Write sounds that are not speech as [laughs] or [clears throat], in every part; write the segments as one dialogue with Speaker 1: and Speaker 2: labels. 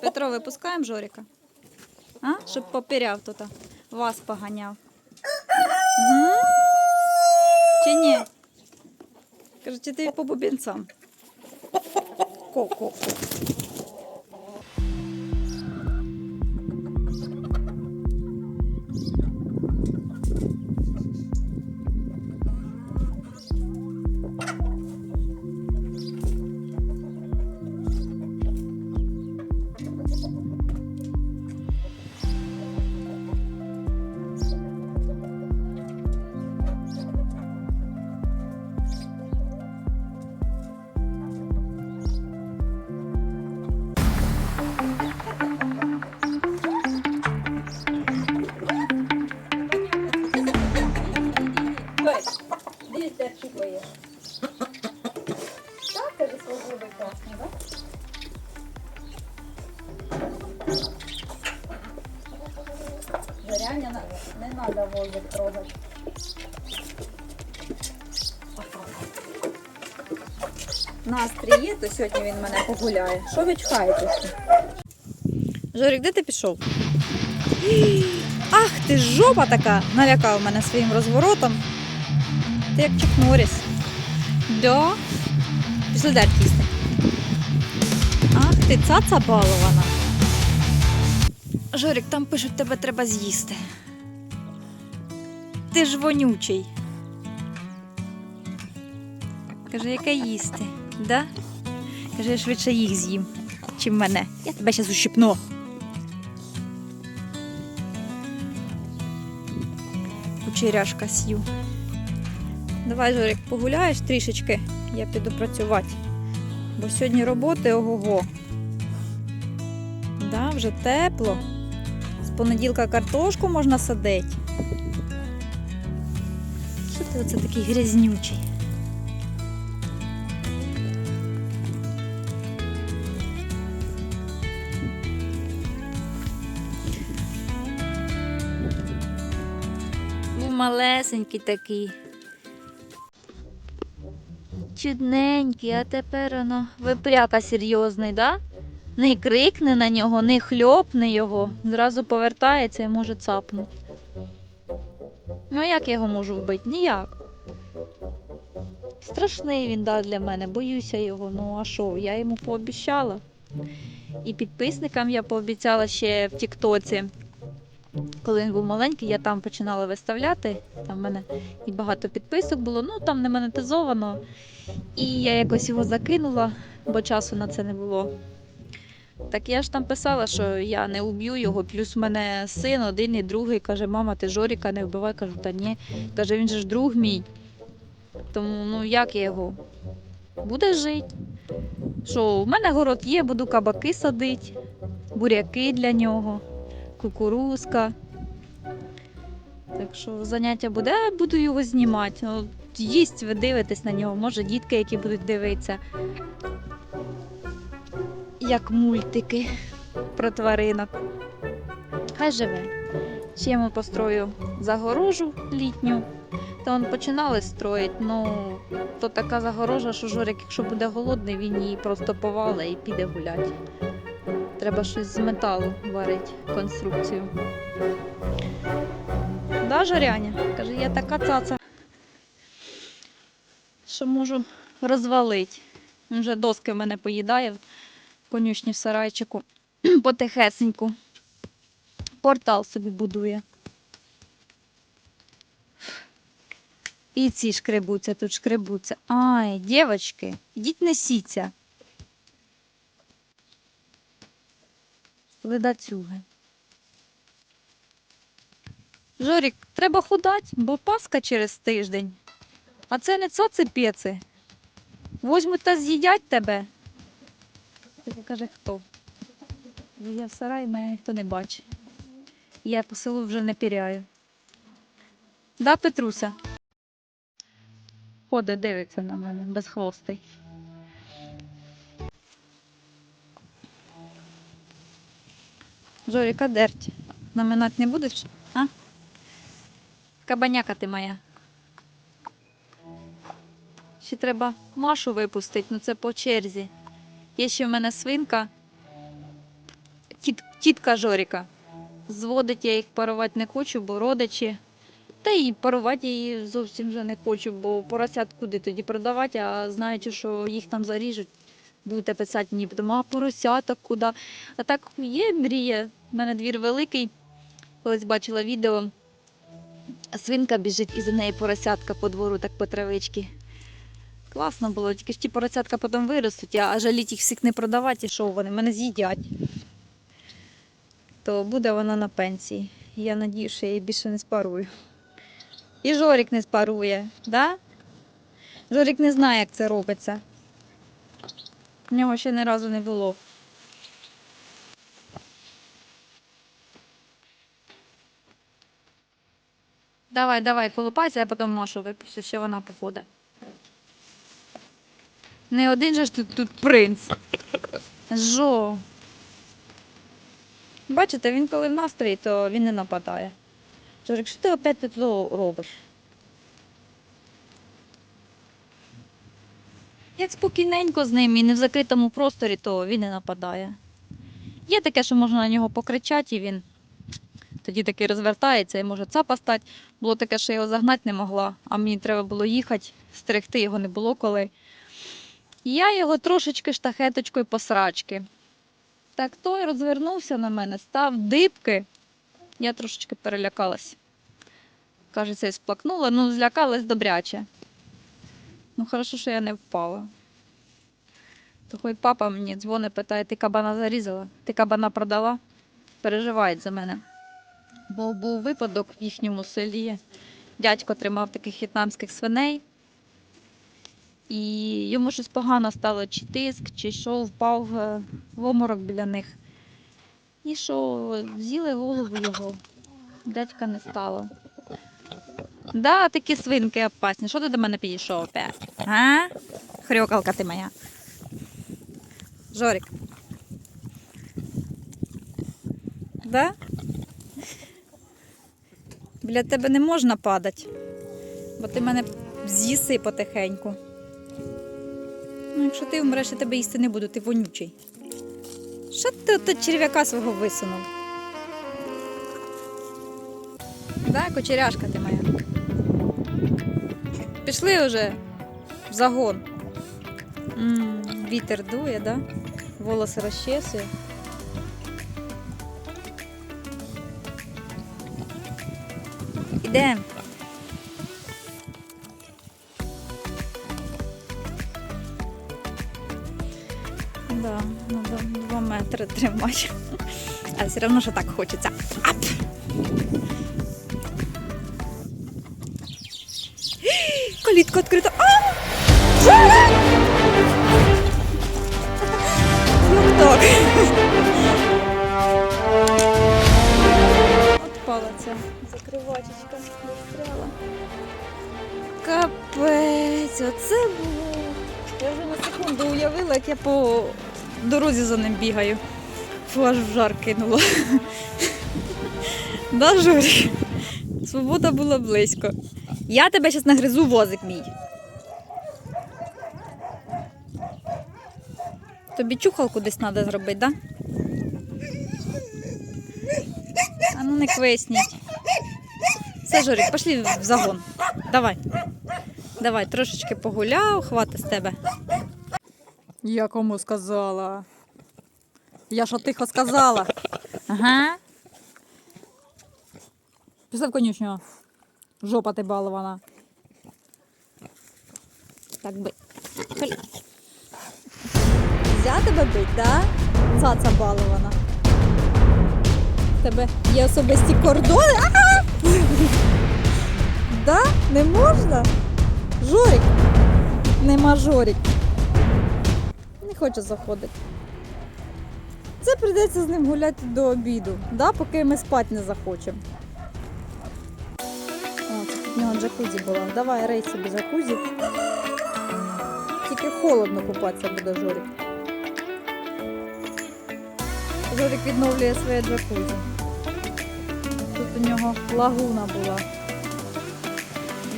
Speaker 1: Петро, випускаємо Жоріка? А? Щоб попіряв тут. Вас поганяв. Угу. Чи ні? Каже, чи ти по бубінцям? Ко-ко. Настрій є, то сьогодні він мене погуляє. Що ви чхаєтеся? Жорик, де ти пішов? Ах, ти жопа така! Налякав мене своїм розворотом. Ти як Чак Норріс. Да? Пішли далі їсти. Ах, ти цаца балована. Жорик, там пишуть, тебе треба з'їсти. Ти ж вонючий. Каже, яке їсти, да? Каже, я швидше їх з'їм, чим мене. Я тебе зараз ущипну. Кучеряшка с'ю. Давай, Жорик, погуляєш трішечки, я піду працювати. Бо сьогодні роботи ого-го. Да, вже тепло. З понеділка картошку можна садити. Що ти оце такий грязнючий? Малесенький такий. Чудненький, а тепер воно випряка серйозний, да? Не крикне на нього, не хльопне його, зразу повертається і може цапнути. Ну, як я його можу вбити? Ніяк. Страшний він да, для мене, боюся його. Ну а що, я йому пообіцяла. І підписникам я пообіцяла ще в Тіктоці. Коли він був маленький, я там починала виставляти. Там в мене і багато підписок було, ну там не монетизовано. І я якось його закинула, бо часу на це не було. Так я ж там писала, що я не уб'ю його, плюс в мене син один і другий каже, мама, ти Жоріка не вбивай. Кажу, та ні. Каже, він же ж друг мій. Тому ну як я його? Буде жити. Що, в мене город є, буду кабаки садити, буряки для нього, кукурузка. Так що заняття буде, а буду його знімати. От Їсть, ви дивитесь на нього, може дітки, які будуть дивитися. Як мультики про тваринок. Хай живе. Ще йому построю загорожу літню. То он починали строїти, ну то така загорожа, що Жорик, якщо буде голодний, він її просто повалить і піде гуляти. Треба щось з металу варити, конструкцію. Да, Жоряня? Каже, я така цаца, що можу розвалити. Вже доски в мене поїдає в конюшні в сарайчику [clears throat] потихесеньку. Портал собі будує. І ці шкребуться, тут шкребуться. Ай, дівчатки, ідіть несіться. Ледацюги. Жорік, треба худати, бо Пасха через тиждень. А це не цоци пєци. Возьмуть та з'їдять тебе. Тільки каже, хто? Я в сараї, мене ніхто не бачить. Я по селу вже не піряю. Да, Петруся? Ходить, дивиться на мене, без хвостей. Жоріка дерть. Наминати не будеш? А? Кабаняка ти моя. Ще треба Машу випустити, ну це по черзі. Є ще в мене свинка. тіт, тітка Жоріка. Зводить я їх парувати не хочу, бо родичі. Та й парувати її зовсім вже не хочу, бо поросят куди тоді продавати, а знаючи, що їх там заріжуть, будете писати мені, потім, а поросяток куди. А так є мрія. У мене двір великий. Колись бачила відео. Свинка біжить і за неї поросятка по двору, так по травичці. Класно було, тільки ж ті поросятка потім виростуть, а жаліть їх всіх не продавати, що вони мене з'їдять. То буде вона на пенсії. Я надію, що я її більше не спарую. І Жорік не спарує, да? Жорік не знає, як це робиться. В нього ще ні разу не було. Давай, давай, колупайся, я потім Машу випущу, ще вона походить. Не один же ж тут, тут принц. Жо. Бачите, він коли в настрої, то він не нападає. Жорик, що ти опять тут робиш? Як спокійненько з ним і не в закритому просторі, то він не нападає. Є таке, що можна на нього покричати, і він тоді таки розвертається і може цапа стати. Було таке, що я його загнати не могла, а мені треба було їхати, стерегти його не було коли. Я його трошечки штахеточкою посрачки. Так той розвернувся на мене, став дибки. Я трошечки перелякалась. Кажеться, і сплакнула, ну злякалась добряче. Ну, хорошо, що я не впала. То хоч папа мені дзвонить, питає, ти кабана зарізала, ти кабана продала? Переживають за мене. Бо був випадок в їхньому селі. Дядько тримав таких в'єтнамських свиней. І йому щось погано стало, чи тиск, чи що, впав е, в оморок біля них. І що, з'їли голову його. Дядька не стало. Да, такі свинки опасні. Що ти до мене підійшов опять? А? Хрюкалка ти моя. Жорик. Да? Біля тебе не можна падати, бо ти мене з'їси потихеньку. Ну, якщо ти вмреш, я тебе їсти не буду, ти вонючий. Що ти тут черв'яка свого висунув? Да, кучеряшка ти моя. Пішли вже в загон. м вітер дує, да? Волоси розчесує. Ідемо. Да, надо два метри тримати. А все одно, що так хочеться. Ап! Калітка відкрита. А! Ну так. Отпала ця закривачечка. Застряла. Капець, оце було. Я вже на секунду уявила, як я по дорозі за ним бігаю. Фу, аж в жар кинуло. [laughs] Да, Жорі? Свобода була близько. Я тебе зараз нагризу возик мій. Тобі чухалку десь треба зробити, да? А ну не квисніть. Все, Жорик, пошли в загон. Давай. Давай, трошечки погуляв, хватить з тебе. Я кому сказала? Я що тихо сказала? Ага. Пішли в конюшню. Жопа ти балована. Так би. Коль. Взя тебе бить, да? Цаца балована. Тебе є особисті кордони. Ага! Да? Не можна? Жорик. Нема Жорик. Не хоче заходити. Це прийдеться з ним гуляти до обіду, да? поки ми спати не захочемо. Нього джакузі була. Давай рей собі джакузі. Тільки холодно купатися буде Жорик. Жорик відновлює своє джакузі. Тут у нього лагуна була.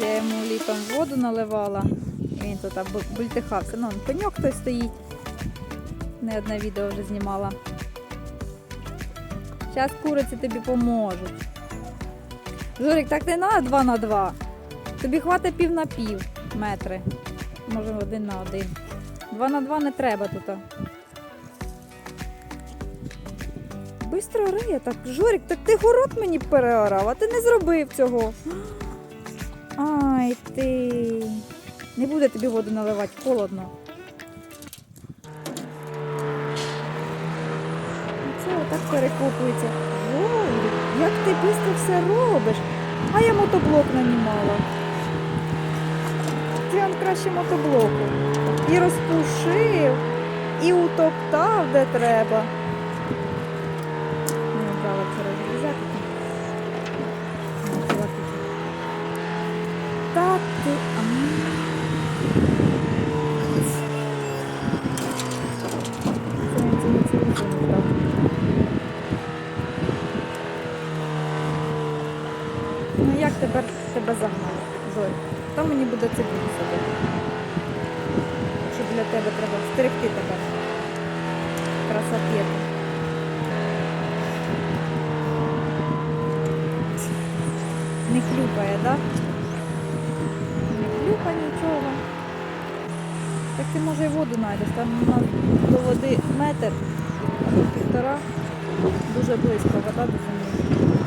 Speaker 1: Я йому літом воду наливала. Він тут бу- бультихався. Ну, пеньок той стоїть. Не одне відео вже знімала. Зараз куриці тобі поможуть. Жорик, так не на 2 на 2. Тобі хватить пів на пів метри. Може один на один. 2 на 2 не треба тут. Бистро риє так. Жорик, так ти город мені переорав, а ти не зробив цього. Ай ти. Не буде тобі воду наливати, холодно. Це отак перекопується. Жорик, як ти швидко все робиш. А я мотоблок нанімала. Ти краще мотоблоку. І розпушив, і утоптав, де треба. Не брала вчора взяти. Та ти. Це. Ну як тепер тебе загнали, Зой? Там мені буде цибулю садити. Що для тебе треба стерегти тебе. Красотєта. Не хлюпає, да? Не хлюпа нічого. Так ти може і воду знайдеш. Там у нас до води метр, півтора. Дуже близько вода до землі.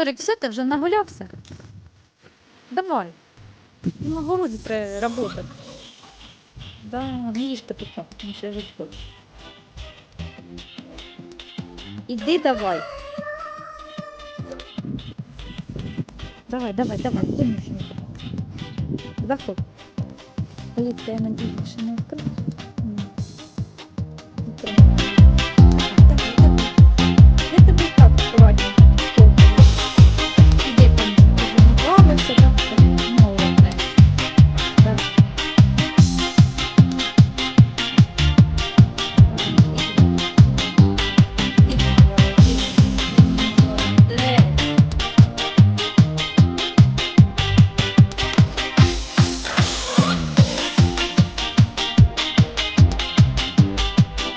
Speaker 1: Зорик, все, ти вже нагулявся? Давай. На городі треба працювати. Да, їжте потім, він ще жить хоче. Іди давай. Давай, давай, давай, помощник. Заходь. Поліція мені більше не відкриє.